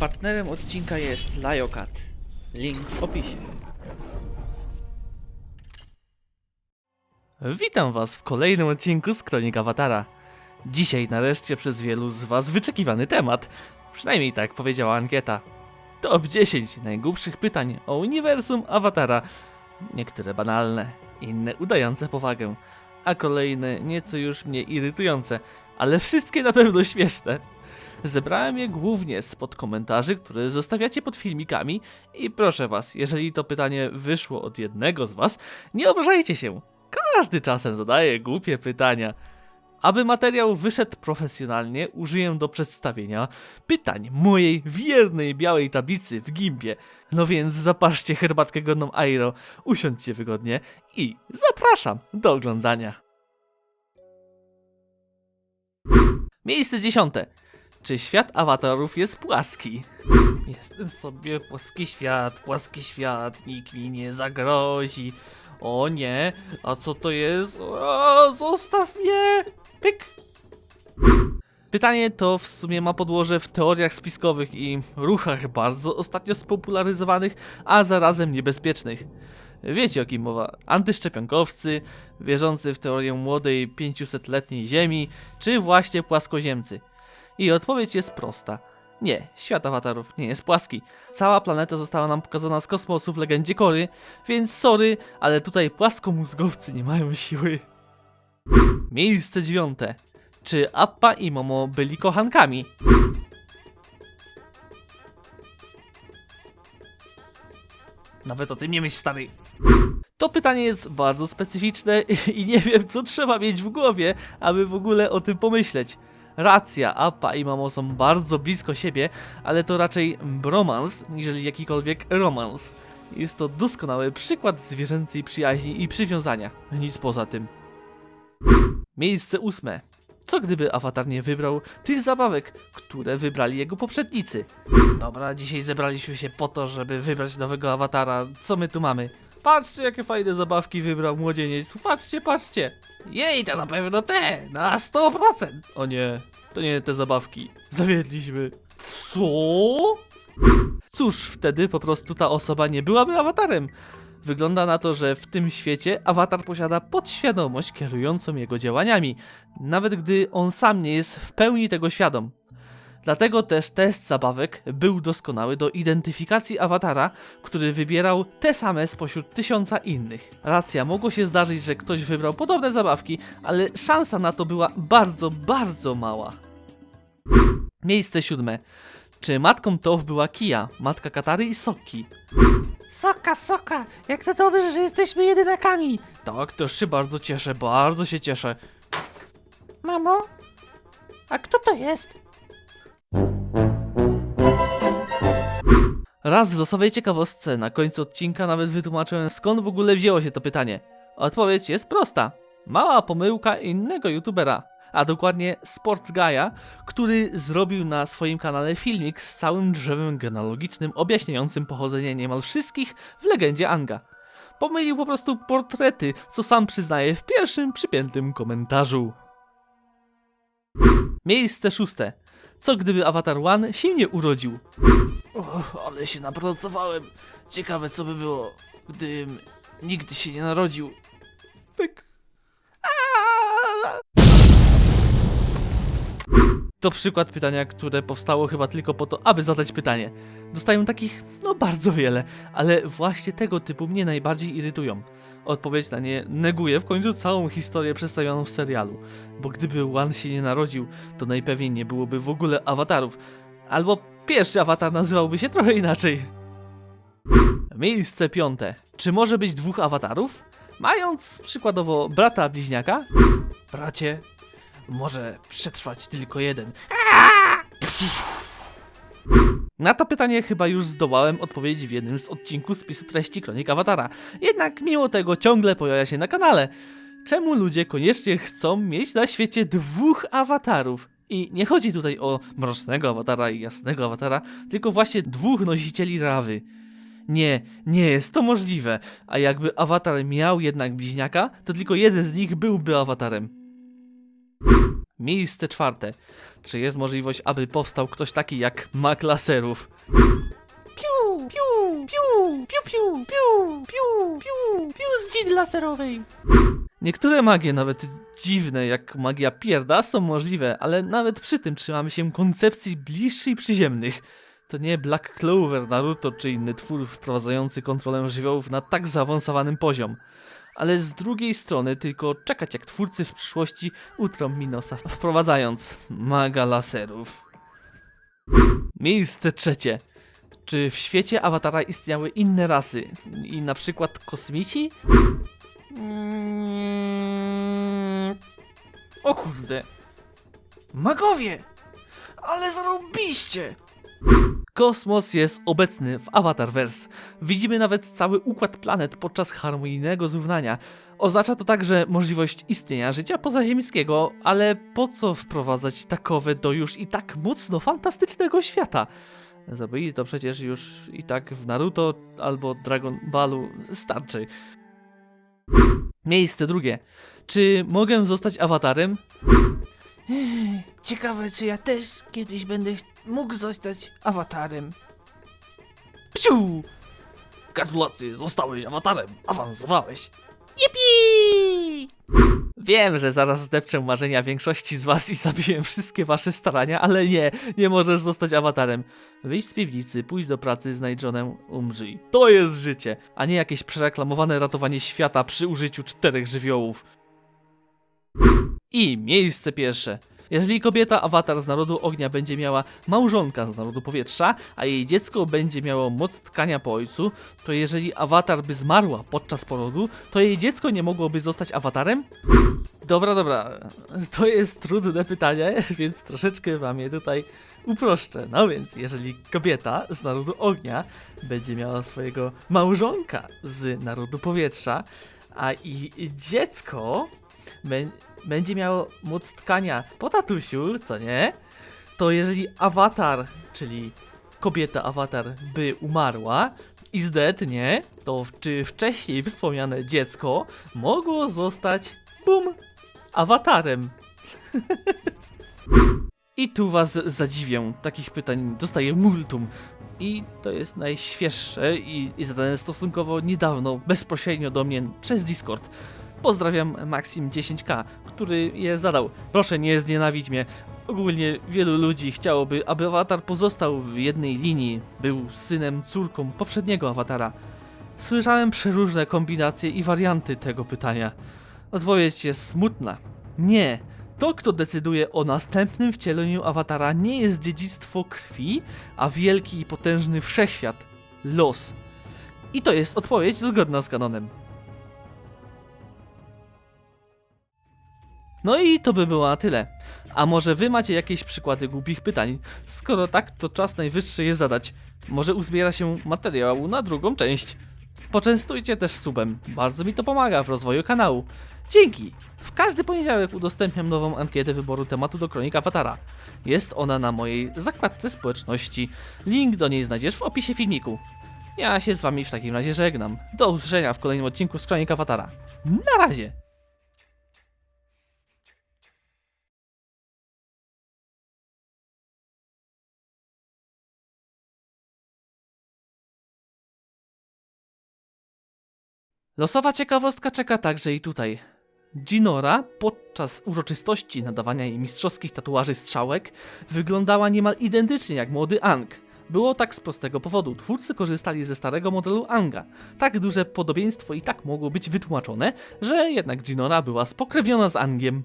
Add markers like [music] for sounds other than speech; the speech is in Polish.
Partnerem odcinka jest Liokat. Link w opisie. Witam Was w kolejnym odcinku z Kronik Awatara. Dzisiaj nareszcie przez wielu z Was wyczekiwany temat. Przynajmniej tak powiedziała ankieta. Top 10 najgłupszych pytań o uniwersum Awatara. Niektóre banalne, inne udające powagę, a kolejne nieco już mnie irytujące, ale wszystkie na pewno śmieszne. Zebrałem je głównie spod komentarzy, które zostawiacie pod filmikami i proszę Was, jeżeli to pytanie wyszło od jednego z Was, nie obrażajcie się. Każdy czasem zadaje głupie pytania. Aby materiał wyszedł profesjonalnie, użyję do przedstawienia pytań mojej wiernej białej tablicy w gimbie. No więc zapaszcie herbatkę godną Airo, usiądźcie wygodnie i zapraszam do oglądania. Miejsce dziesiąte. Czy świat awatarów jest płaski? Jestem sobie płaski świat, płaski świat, nikt mi nie zagrozi. O nie, a co to jest? O, zostaw mnie! Pyk! Pytanie to w sumie ma podłoże w teoriach spiskowych i ruchach bardzo ostatnio spopularyzowanych, a zarazem niebezpiecznych. Wiecie o kim mowa? Antyszczepionkowcy, wierzący w teorię młodej 500-letniej Ziemi, czy właśnie płaskoziemcy. I odpowiedź jest prosta. Nie, świat awatarów nie jest płaski. Cała planeta została nam pokazana z kosmosu w legendzie Kory, więc sorry, ale tutaj płaskomózgowcy nie mają siły. Miejsce dziewiąte. Czy Appa i Momo byli kochankami? Nawet o tym nie myśl, stary. To pytanie jest bardzo specyficzne i nie wiem, co trzeba mieć w głowie, aby w ogóle o tym pomyśleć. Racja, Appa i Mamo są bardzo blisko siebie, ale to raczej bromans, niżeli jakikolwiek romans. Jest to doskonały przykład zwierzęcej przyjaźni i przywiązania. Nic poza tym. Miejsce ósme. Co gdyby awatar nie wybrał tych zabawek, które wybrali jego poprzednicy? Dobra, dzisiaj zebraliśmy się po to, żeby wybrać nowego awatara. Co my tu mamy? Patrzcie, jakie fajne zabawki wybrał młodzieniec. Patrzcie, patrzcie. Jej, to na pewno te, na 100%. O nie, to nie te zabawki. Zawiedliśmy. Co? Cóż, wtedy po prostu ta osoba nie byłaby awatarem. Wygląda na to, że w tym świecie awatar posiada podświadomość kierującą jego działaniami, nawet gdy on sam nie jest w pełni tego świadom. Dlatego też test zabawek był doskonały do identyfikacji awatara, który wybierał te same spośród tysiąca innych. Racja, mogło się zdarzyć, że ktoś wybrał podobne zabawki, ale szansa na to była bardzo, bardzo mała. Miejsce siódme. Czy matką Tow była Kia, matka Katary i Sokki? Soka, soka, jak to dobrze, że jesteśmy jedynakami. Tak, też się bardzo cieszę, bardzo się cieszę. Mamo? A kto to jest? Raz w losowej ciekawostce na końcu odcinka nawet wytłumaczyłem skąd w ogóle wzięło się to pytanie. Odpowiedź jest prosta. Mała pomyłka innego youtubera, a dokładnie Sportsgaja, który zrobił na swoim kanale filmik z całym drzewem genealogicznym objaśniającym pochodzenie niemal wszystkich w legendzie Anga. Pomylił po prostu portrety, co sam przyznaje w pierwszym przypiętym komentarzu. Miejsce szóste. Co gdyby Avatar One się nie urodził? Och, ale się napracowałem. Ciekawe co by było, gdybym nigdy się nie narodził. Aaaa! To przykład pytania, które powstało chyba tylko po to, aby zadać pytanie. Dostaję takich, no bardzo wiele, ale właśnie tego typu mnie najbardziej irytują. Odpowiedź na nie neguje w końcu całą historię przedstawioną w serialu, bo gdyby One się nie narodził, to najpewniej nie byłoby w ogóle awatarów. Albo pierwszy awatar nazywałby się trochę inaczej. Miejsce piąte. Czy może być dwóch awatarów? Mając przykładowo brata bliźniaka? Bracie, może przetrwać tylko jeden. Na to pytanie chyba już zdołałem odpowiedzieć w jednym z odcinków spisu treści Kronik Awatara. Jednak mimo tego ciągle pojawia się na kanale. Czemu ludzie koniecznie chcą mieć na świecie dwóch awatarów? I nie chodzi tutaj o mrocznego awatara i jasnego awatara, tylko właśnie dwóch nosicieli rawy. Nie, nie jest to możliwe, a jakby awatar miał jednak bliźniaka, to tylko jeden z nich byłby awatarem. Miejsce czwarte. Czy jest możliwość, aby powstał ktoś taki jak mag laserów? Piu, piu, piu, piu, piu, piu, piu, piu, piu z dzid laserowej. Niektóre magie, nawet dziwne jak magia pierda, są możliwe, ale nawet przy tym trzymamy się koncepcji bliższej przyziemnych. To nie Black Clover, Naruto czy inny twór wprowadzający kontrolę żywiołów na tak zaawansowanym poziom. Ale z drugiej strony tylko czekać jak twórcy w przyszłości utrą Minosa, wprowadzając maga laserów. Miejsce trzecie. Czy w świecie awatara istniały inne rasy? I na przykład kosmici? Mm, O kurde. Magowie! Ale zarobiście! Kosmos jest obecny w Avatarverse. Widzimy nawet cały układ planet podczas harmonijnego zrównania. Oznacza to także możliwość istnienia życia pozaziemskiego, ale po co wprowadzać takowe do już i tak mocno fantastycznego świata? Zabili to przecież już i tak w Naruto albo Dragon Ballu starczy. Miejsce drugie. Czy mogę zostać awatarem? Ciekawe, czy ja też kiedyś będę mógł zostać awatarem. Psiu! Gratulacje, zostałeś awatarem, awansowałeś. Yippee! Wiem, że zaraz zdepczę marzenia większości z was i zabiję wszystkie wasze starania, ale nie, nie możesz zostać awatarem. Wyjść z piwnicy, pójść do pracy, znajdź żonę, umrzyj. To jest życie, a nie jakieś przereklamowane ratowanie świata przy użyciu czterech żywiołów. I miejsce pierwsze. Jeżeli kobieta awatar z narodu ognia będzie miała małżonka z narodu powietrza, a jej dziecko będzie miało moc tkania po ojcu, to jeżeli awatar by zmarła podczas porodu, to jej dziecko nie mogłoby zostać awatarem? Dobra, dobra, to jest trudne pytanie, [laughs] więc troszeczkę wam je tutaj uproszczę. No więc, jeżeli kobieta z narodu ognia będzie miała swojego małżonka z narodu powietrza, a i dziecko będzie miało moc tkania po tatusiu, co nie? To jeżeli awatar, czyli kobieta awatar by umarła i zdet, nie? To czy wcześniej wspomniane dziecko mogło zostać, bum, awatarem? [laughs] I tu was zadziwię, takich pytań dostaję multum. I to jest najświeższe i, i zadane stosunkowo niedawno, bezpośrednio do mnie przez Discord. Pozdrawiam Maxim10k, który je zadał. Proszę nie znienawidź mnie. Ogólnie wielu ludzi chciałoby, aby awatar pozostał w jednej linii, był synem, córką poprzedniego awatara. Słyszałem przeróżne kombinacje i warianty tego pytania. Odpowiedź jest smutna. Nie. To, kto decyduje o następnym wcieleniu awatara, nie jest dziedzictwo krwi, a wielki i potężny wszechświat los. I to jest odpowiedź zgodna z kanonem. No i to by było na tyle. A może wy macie jakieś przykłady głupich pytań? Skoro tak, to czas najwyższy je zadać. Może uzbiera się materiału na drugą część. Poczęstujcie też subem, bardzo mi to pomaga w rozwoju kanału. Dzięki! W każdy poniedziałek udostępniam nową ankietę wyboru tematu do Kronika Awatara. Jest ona na mojej zakładce społeczności. Link do niej znajdziesz w opisie filmiku. Ja się z wami w takim razie żegnam. Do usłyszenia w kolejnym odcinku z Kronika Awatara. Na razie! Losowa ciekawostka czeka także i tutaj. Ginora podczas uroczystości nadawania jej mistrzowskich tatuaży strzałek wyglądała niemal identycznie jak młody Ang. Było tak z prostego powodu. Twórcy korzystali ze starego modelu Anga. Tak duże podobieństwo i tak mogło być wytłumaczone, że jednak Ginora była spokrewniona z Angiem.